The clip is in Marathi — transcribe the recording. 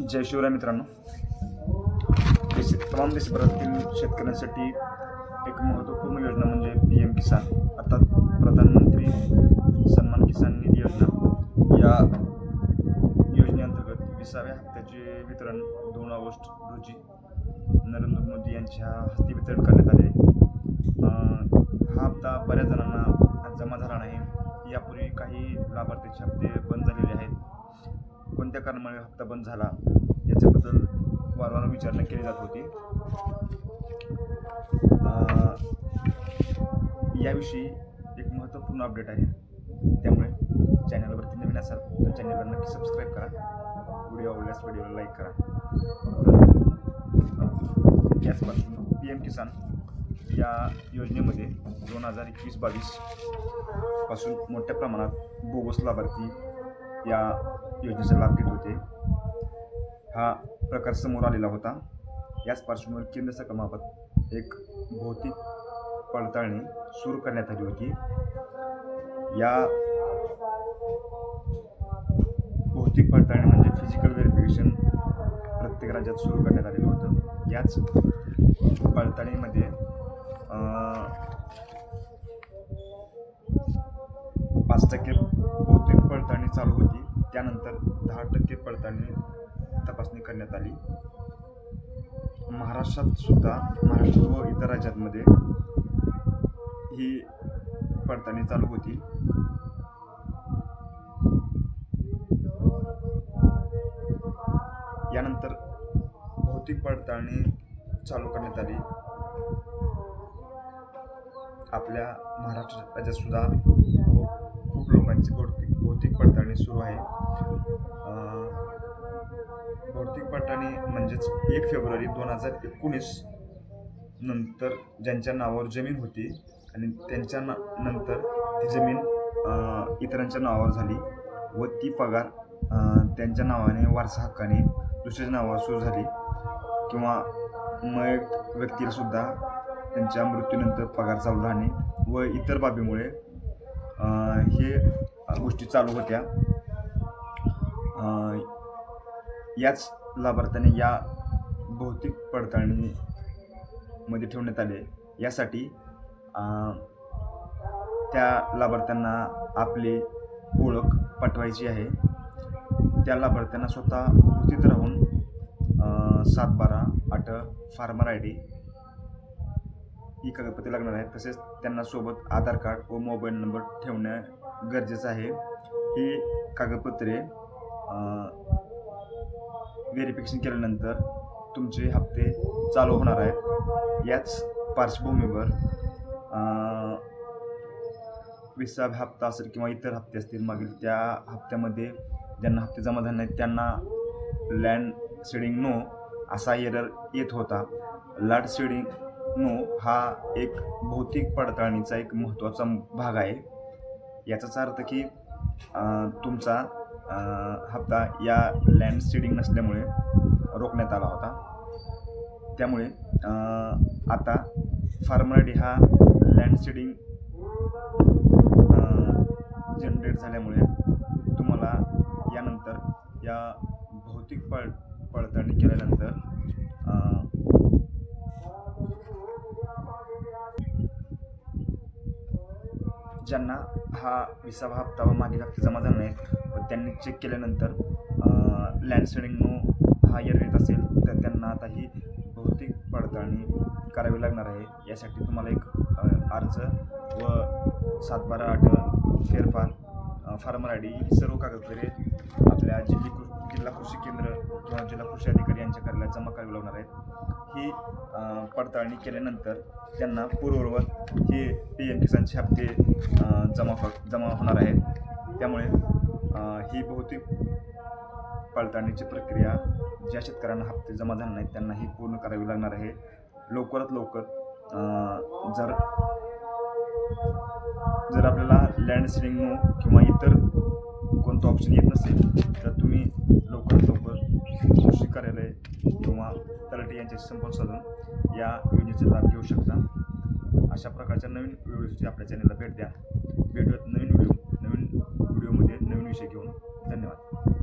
जय शिवराय मित्रांनो. देश तमाम देशभरातील शेतकऱ्यांसाठी एक महत्त्वपूर्ण योजना म्हणजे पी एम किसान. अर्थात प्रधानमंत्री सन्मान किसान निधी योजना. या योजनेअंतर्गत विसाव्या हप्त्याचे वितरण दोन ऑगस्ट रोजी नरेंद्र मोदी यांच्या हस्ते वितरण करण्यात आले. हा हप्ता बऱ्याच जणांना जमा झाला नाही. यापूर्वी काही लाभार्थ्याचे हप्ते बंद झालेले आहेत. कोणत्या कारणामुळे हप्ता बंद झाला याच्याबद्दल वारंवार विचारणा केली जात होती. याविषयी एक महत्त्वपूर्ण अपडेट आहे. त्यामुळे चॅनलवरती नवीन असाल तर चॅनलला नक्की सबस्क्राईब करा. व्हिडिओ आवडल्यास व्हिडिओला लाईक करा. तर पी एम किसान या योजनेमध्ये दोन हजार एकवीस बावीसपासून मोठ्या प्रमाणात बोगस लाभार्थी या योजनेचा लाभ घेत होते. हा प्रकार समोर आलेला होता. याच पार्श्वभूमीवर केंद्र सरकारमार्फत एक भौतिक पडताळणी सुरू करण्यात आली होती. या भौतिक पडताळणी म्हणजे फिजिकल व्हेरिफिकेशन प्रत्येक राज्यात सुरू करण्यात आलेलं होतं. याच पडताळणीमध्ये पाच टक्के भौतिक पडताळणी चालू होती. त्यानंतर दहा टक्के पडताळणी तपासणी करण्यात आली. महाराष्ट्रात सुद्धा महाराष्ट्र व इतर राज्यांमध्ये ही पडताळणी चालू होती. यानंतर भौतिक पडताळणी चालू करण्यात आली. आपल्या महाराष्ट्र राज्यात सुद्धा खूप लोकांची भौतिक भौतिक पडताळणी सुरू आहे. भौतिक पडताळणी म्हणजेच एक फेब्रुवारी दोन हजार एकोणीस नंतर ज्यांच्या नावावर जमीन होती आणि त्यांच्या ना नंतर ती जमीन इतरांच्या नावावर झाली व ती पगार त्यांच्या नावाने वारसा हक्काने दुसऱ्याच्या नावावर सुरू झाली किंवा मयत व्यक्तीलासुद्धा त्यांच्या मृत्यूनंतर पगार चालू राहणे व इतर बाबीमुळे हे गोष्टी चालू होत्या. याच लाभार्थ्याने या भौतिक पडताळणीमध्ये ठेवण्यात आले. यासाठी त्या लाभार्थ्यांना आपली ओळख पाठवायची आहे. त्या लाभार्थ्यांना स्वतः उपस्थित राहून सात बारा आठ फार्मर आय डी ही कागदपत्रे लागणार आहेत. तसेच त्यांना सोबत आधार कार्ड व मोबाईल नंबर ठेवणं गरजेचं आहे. ही कागदपत्रे व्हेरिफिकेशन केल्यानंतर तुमचे हप्ते चालू होणार आहेत. याच पार्श्वभूमीवर विसाव्या हप्ता असेल किंवा इतर हप्ते असतील मागील त्या हप्त्यामध्ये ज्यांना हप्ते जमा झाले नाहीत त्यांना लँड शेडिंग नो असा एरर येत होता. लाड शेडिंग नो हा एक भौतिक पडताळणीचा एक महत्त्वाचा भाग आहे. याचाच अर्थ की तुमचा हप्ता या लँड नसल्यामुळे रोखण्यात आला होता. त्यामुळे आता फार्मरडी हा लँड जनरेट झाल्यामुळे तुम्हाला यानंतर या भौतिक पड पडताळणी केल्यानंतर ज्यांना हा विसावा हप्ता व मागील हप्ते जमा झाला नाही व त्यांनी चेक केल्यानंतर लँड नो हा इयर येत असेल तर त्यांना आता ही भौतिक पडताळणी करावी लागणार आहे. यासाठी तुम्हाला एक अर्ज व सातबारा आठ फेरफार फार्मर आय डी ही सर्व कागदपत्रे आपल्या जिल्ही कृ जिल्हा कृषी केंद्र किंवा जिल्हा कृषी अधिकारी यांच्या कार्यालयात जमा करावी लागणार आहेत. ही पडताळणी केल्यानंतर त्यांना पूर्ववत हे पी एम किसानचे हप्ते जमा जमा होणार आहेत. त्यामुळे ही बहुतेक पडताळणीची प्रक्रिया ज्या शेतकऱ्यांना हप्ते जमा झाले नाहीत त्यांना ही पूर्ण करावी लागणार आहे. लवकरात लवकर जर जर आपल्याला लँड सिलिंग किंवा इतर कोणतं ऑप्शन येत नसेल तर तुम्ही लवकरात लवकर कृषी कार्यालय किंवा तलाठी यांच्याशी संपर्क साधून या योजनेचा लाभ घेऊ शकता. अशा प्रकारच्या नवीन व्हिडिओसाठी आपल्या चॅनलला भेट द्या. भेटूयात नवीन व्हिडिओ नवीन व्हिडिओमध्ये नवीन विषय घेऊन. धन्यवाद.